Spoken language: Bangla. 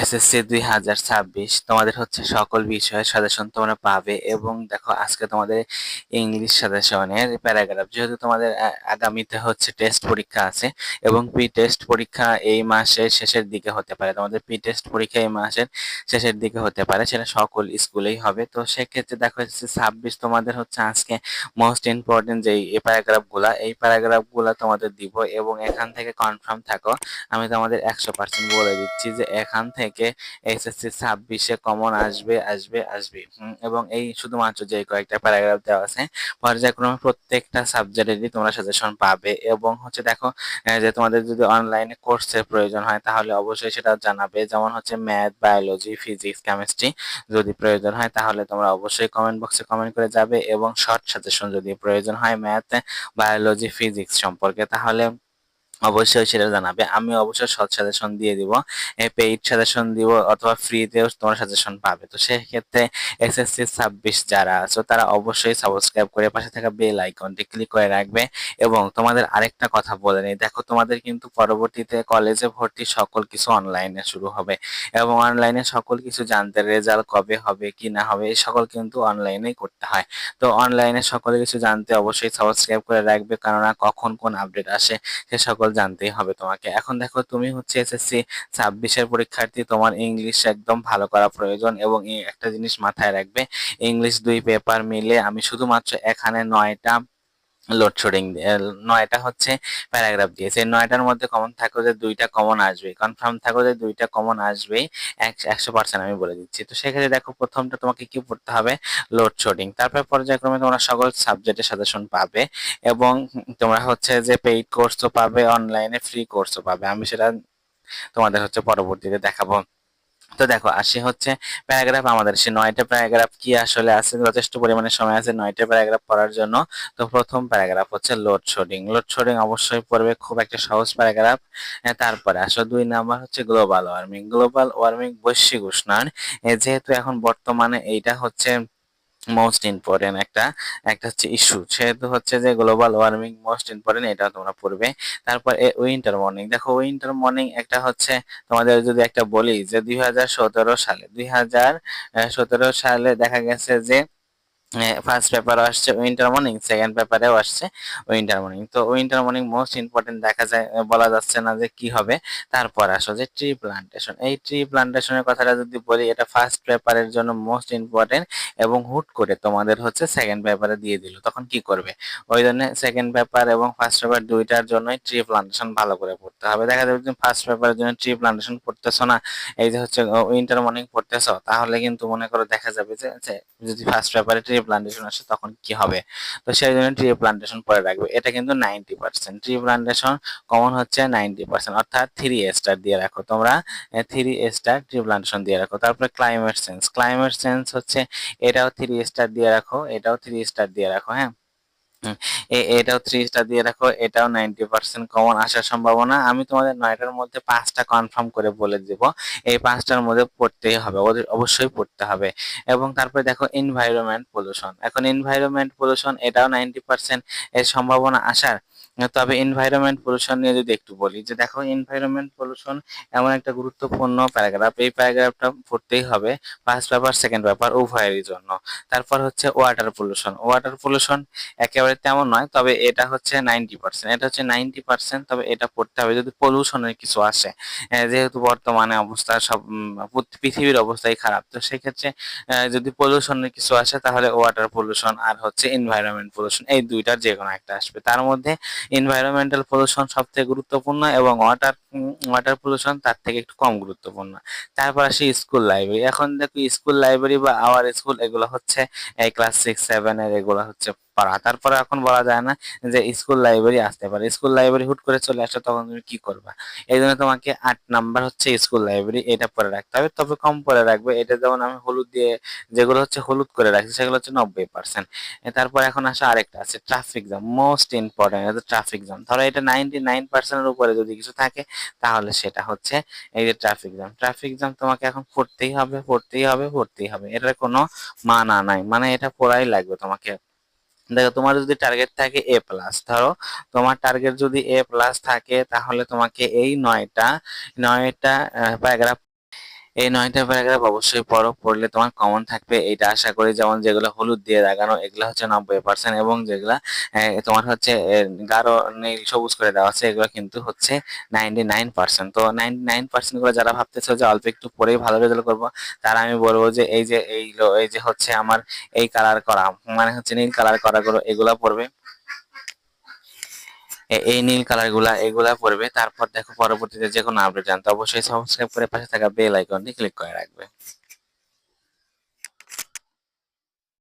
এসএসসি দুই হাজার ছাব্বিশ, তোমাদের হচ্ছে সকল বিষয়ের সাজেশন তোমরা পাবে এবং দেখো আজকে তোমাদের ইংলিশ সাজেশনের প্যারাগ্রাফ যেহেতু তোমাদের আগামীতে হচ্ছে টেস্ট পরীক্ষা আছে এবং প্রি টেস্ট পরীক্ষা এই মাসের শেষের দিকে হতে পারে। তোমাদের প্রি টেস্ট পরীক্ষা এই মাসের শেষের দিকে হতে পারে, সেটা সকল স্কুলেই হবে। তো সেক্ষেত্রে দেখো হচ্ছে ছাব্বিশ তোমাদের হচ্ছে আজকে মোস্ট ইম্পর্টেন্ট যে এই প্যারাগ্রাফগুলা এই প্যারাগ্রাফগুলা তোমাদের দিব এবং এখান থেকে কনফার্ম থাকো। আমি তোমাদের একশো পার্সেন্ট বলে দিচ্ছি যে এখান থেকে এসএসসি ছাব্বিশে কমন আসবে আসবে আসবে। এবং এই শুধুমাত্র যে কয়েকটা প্যারাগ্রাফ দেওয়া আছে, পর্যায়ক্রমে প্রত্যেকটা সাবজেক্টেরই তোমরা সাজেশন পাবে। এবং হচ্ছে দেখো যে তোমাদের যদি অনলাইনে কোর্সের প্রয়োজন হয়, তাহলে অবশ্যই সেটা জানাবে। যেমন হচ্ছে ম্যাথ বায়োলজি ফিজিক্স কেমিস্ট্রি যদি প্রয়োজন হয়, তাহলে তোমরা অবশ্যই কমেন্ট বক্সে কমেন্ট করে যাবে। এবং শর্ট সাজেশন যদি প্রয়োজন হয় ম্যাথ বায়োলজি ফিজিক্স সম্পর্কে, তাহলে অবশ্যই সেটা জানাবে। আমি অবশ্যই সৎ সাজেশন দিয়ে দিব পেইড সাজেশন দিব অথবা ফ্রিতেও তোমরা সাজেশন পাবে। তো সেক্ষেত্রে এসএসসি ছাব্বিশ যারা আছো, তারা অবশ্যই সাবস্ক্রাইব করে পাশে থাকা বেল আইকনটি ক্লিক করে রাখবে এবং তোমাদের আরেকটা কথা বলে নিই। দেখো, তোমাদের কিন্তু পরবর্তীতে কলেজে ভর্তি সকল কিছু অনলাইনে শুরু হবে এবং অনলাইনে সকল কিছু জানতে রেজাল্ট কবে হবে, কি না হবে এই সকল কিন্তু অনলাইনেই করতে হয়। তো অনলাইনে সকল কিছু জানতে অবশ্যই সাবস্ক্রাইব করে রাখবে, কেননা কখন কোন আপডেট আসে, সে সকল জানতেই হবে তোমাকে। এখন দেখো তুমি হচ্ছে এসএসসি ছাব্বিশের পরীক্ষার্থী, তোমার ইংলিশ একদম ভালো করা প্রয়োজন এবং একটা জিনিস মাথায় রাখবে। ইংলিশ দুই পেপার মিলে আমি শুধুমাত্র এখানে নয়টা লোডশেডিং নয়টা হচ্ছে প্যারাগ্রাফ দিয়েছে নয়টার মধ্যে কমন থাকো যে দুইটা কমন আসবে। কনফার্ম থাকো যে দুইটা কমন আসবেই একশো পার্সেন্ট আমি বলে দিচ্ছি। তো সেক্ষেত্রে দেখো প্রথমটা তোমাকে কি পড়তে হবে? লোডশেডিং তারপর পর্যায়ক্রমে তোমরা সকল সাবজেক্টের সাজেশন পাবে এবং তোমরা হচ্ছে যে পেইড কোর্সও পাবে অনলাইনে ফ্রি কোর্সও পাবে। আমি সেটা তোমাদের হচ্ছে পরবর্তীতে দেখাবো। তো দেখো আসি হচ্ছে প্যারাগ্রাফ আমাদের। সে নয়টা প্যারাগ্রাফ কি আসলে আছে, যথেষ্ট পরিমাণে সময় আছে নয়টা প্যারাগ্রাফ পড়ার জন্য। তো প্রথম প্যারাগ্রাফ হচ্ছে লোডশেডিং লোডশেডিং অবশ্যই পড়বে খুব একটা সহজ প্যারাগ্রাফ। তারপরে আসলে দুই নাম্বার হচ্ছে গ্লোবাল ওয়ার্মিং। গ্লোবাল ওয়ার্মিং বৈশ্বিক উষ্ণায়ন। যেহেতু এখন বর্তমানে এইটা হচ্ছে মোস্ট ইম্পর্টেন্ট একটা একটা হচ্ছে ইস্যু সেহেতু হচ্ছে যে গ্লোবাল ওয়ার্মিং মোস্ট ইম্পর্টেন্ট এটা তোমরা পড়বে। তারপর উইন্টার মর্নিং দেখো উইন্টার মর্নিং একটা হচ্ছে, তোমাদের যদি একটা বলি যে দুই হাজার সতেরো সালে, দুই হাজার সতেরো সালে দেখা গেছে যে ফার্স্ট পেপার আসছে উইন্টার মর্নিং সেকেন্ড পেপারেও আসছে উইন্টার মর্নিং তো উইন্টার মর্নিং মোস্ট ইম্পর্টেন্ট দেখা যায় বলা যাচ্ছে না যে কি হবে। তারপর আসো যে ট্রি প্লান্টেশন এই ট্রি প্লান্টেশনের কথাটা যদি বলি, এটা ফার্স্ট পেপারের জন্য মোস্ট ইম্পর্টেন্ট এবং হুট করে তোমাদের হচ্ছে সেকেন্ড পেপারে দিয়ে দিল। তখন কি করবে? ওই জন্য সেকেন্ড পেপার এবং ফার্স্ট পেপার দুইটার জন্যই ট্রি প্লান্টেশন ভালো করে পড়তে হবে। দেখা যাবে তুমি ফার্স্ট পেপারের জন্য ট্রি প্লান্টেশন পড়তেছো না, এই যে হচ্ছে উইন্টার মর্নিং পড়তেছো, তাহলে কিন্তু মনে করো দেখা যাবে যে যদি ফার্স্ট পেপারে ট্রি প্লান্টেশন আসে তখন কি হবে? তো সেই জন্য ট্রি প্লান্টেশন পরে রাখবে। এটা কিন্তু ninety percent tree plantation common হচ্ছে নাইনটি পার্সেন্ট অর্থাৎ থ্রি স্টার দিয়ে রাখো তোমরা। থ্রি স্টার ট্রি প্লান্টেশন দিয়ে রাখো। তারপরে ক্লাইমেট সেন্স ক্লাইমেট সেন্স হচ্ছে এটাও থ্রি স্টার দিয়ে রাখো, এটাও থ্রি স্টার দিয়ে রাখো হ্যাঁ? এটাও থ্রি স্টার দিয়ে রাখো এটাও নাইনটি পার্সেন্ট কমন আসার সম্ভাবনা। আমি তোমাদের নয়টার মধ্যে পাঁচটা কনফার্ম করে বলে দিব। এই পাঁচটার মধ্যে পড়তেই হবে ওদের অবশ্যই পড়তে হবে। এবং তারপরে দেখো এনভায়রনমেন্ট পলিউশন এখন এনভায়রনমেন্ট পলিউশন এটাও নাইনটি পার্সেন্ট এর সম্ভাবনা আসার। তবে এনভায়রনমেন্ট পলিউশন নিয়ে যদি একটু বলি, যে দেখো এনভায়রনমেন্ট পলিউশন এমন একটা গুরুত্বপূর্ণ প্যারাগ্রাফ এই প্যারাগ্রাফটা পড়তেই হবে ফার্স্ট পেপার সেকেন্ড পেপার উভয়েরই জন্য। তারপর হচ্ছে ওয়াটার পলিউশন ওয়াটার পলিউশন একেবারে তেমন নয়, তবে এটা হচ্ছে নাইনটি পার্সেন্ট এটা হচ্ছে নাইনটি পার্সেন্ট তবে এটা পড়তে হবে যদি পলিউশনের কিছু আসে। যেহেতু বর্তমানে অবস্থা সব পৃথিবীর অবস্থাই খারাপ, তো সেক্ষেত্রে যদি পলিউশনের কিছু আসে তাহলে ওয়াটার পলিউশন আর হচ্ছে এনভায়রনমেন্ট পলিউশন এই দুইটার যে কোনো একটা আসবে। তার মধ্যে এনভায়রনমেন্টাল পলিউশন সব থেকে গুরুত্বপূর্ণ এবং ওয়াটার ওয়াটার পলিউশন তার থেকে একটু কম গুরুত্বপূর্ণ। তারপর আসি স্কুল লাইব্রেরি এখন দেখো স্কুল লাইব্রেরি বা আওয়ার স্কুল এগুলো হচ্ছে, এই ক্লাস সিক্স সেভেন এর এগুলো হচ্ছে পড়া। তারপরে এখন বলা যায় না যে স্কুল লাইব্রেরি আসতে পারে। স্কুল লাইব্রেরি হুট করে চলে আসলে তখন তুমি কি করবা? এই জন্য তোমাকে আট নাম্বার হচ্ছে স্কুল লাইব্রেরি এটা পরে রাখতে হবে। তবে কম পরে রাখবে। এটা যেমন আমি হলুদ দিয়ে যেগুলো হচ্ছে হলুদ করে রাখছি, সেগুলো হচ্ছে নব্বই পার্সেন্ট তারপর এখন আসে আরেকটা আছে traffic jam most important traffic jam ধরো এটা নাইনটি নাইন পার্সেন্টের উপরে যদি কিছু থাকে, তাহলে সেটা হচ্ছে এই যে ট্রাফিক জ্যাম ট্রাফিক জ্যাম তোমাকে এখন পড়তেই হবে পড়তেই হবে পড়তেই হবে। এটার কোনো মানা নাই। মানে এটা পড়াই লাগবে তোমাকে। দেখো, তোমার যদি টার্গেট থাকে এ প্লাস ধরো তোমার টার্গেট যদি এ প্লাস থাকে, তাহলে তোমাকে এই নয়টা নয়টা প্যারাগ্রাফ এই নয়টা প্যারাগ্রাফ অবশ্যই পড়ো পড়লে তোমার কমন থাকবে। এইটা আশা করি যেমন যেগুলো হলুদ দিয়ে দাগানো এগুলো হচ্ছে নব্বই পার্সেন্ট এবং যেগুলা তোমার হচ্ছে গাঢ় নীল সবুজ করে দেওয়া আছে, এগুলো কিন্তু হচ্ছে নাইনটি নাইন পার্সেন্ট তো নাইনটি নাইন পার্সেন্টগুলো যারা ভাবতেছো যে অল্প একটু পরেই ভালো রেজাল্ট করব, তারা আমি বলব যে এই যে এই এই যে হচ্ছে আমার এই কালার করা মানে হচ্ছে নীল কালার করা গুলো এগুলা পড়বে এই নীল কালারগুলা, এগুলা পড়বে। তারপর দেখো পরবর্তীতে যে কোনো আপডেট জানতে অবশ্যই সাবস্ক্রাইব করে পাশে থাকা বেল আইকনটি ক্লিক করে রাখবে।